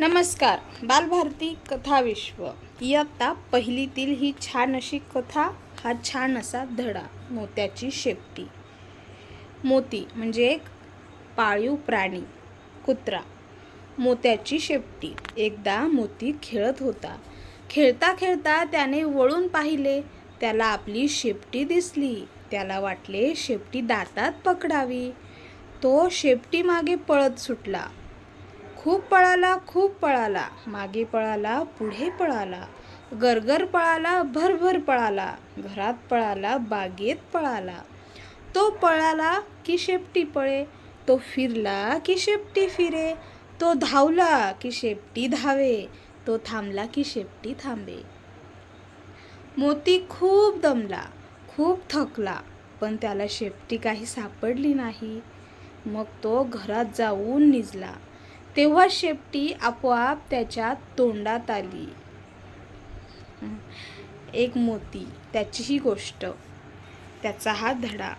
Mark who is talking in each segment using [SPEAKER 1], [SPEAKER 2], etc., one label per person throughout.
[SPEAKER 1] नमस्कार. बालभारती कथाविश्व इयत्ता पहिलीतील ही छान अशी कथा हा छान असा धडा मोत्याची शेपटी. मोती म्हणजे एक पाळीव प्राणी कुत्रा. मोत्याची शेपटी. एकदा मोती खेळत होता. खेळता खेळता त्याने वळून पाहिले. त्याला आपली शेपटी दिसली. त्याला वाटले शेपटी दातात पकडावी. तो शेपटी मागे पळत सुटला. खूप पळाला खूप पळाला. मागे पळाला पुढे पळाला. गरगर पळाला भरभर पळाला. घरात पळाला बागेत पळाला. तो पळाला की शेपटी पळे. तो फिरला की शेपटी फिरे. तो धावला की शेपटी धावे. तो थांबला की शेपटी थांबे. मोती खूप दमला खूप थकला पण त्याला शेपटी काही सापडली नाही. मग तो घरात जाऊन निजला. तेव्हा शेपटी आपोआप त्याच्या तोंडात आली. एक मोती त्याचीही गोष्ट त्याचा हा धडा.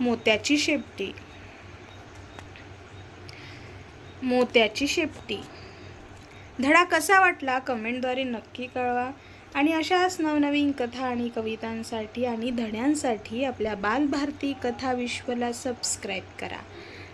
[SPEAKER 1] मोत्याची शेपटी. मोत्याची शेपटी. धडा कसा वाटला कमेंटद्वारे नक्की कळवा आणि अशाच नवनवीन कथा आणि कवितांसाठी आणि धड्यांसाठी आपल्या बालभारती कथा विश्वला सबस्क्राईब करा.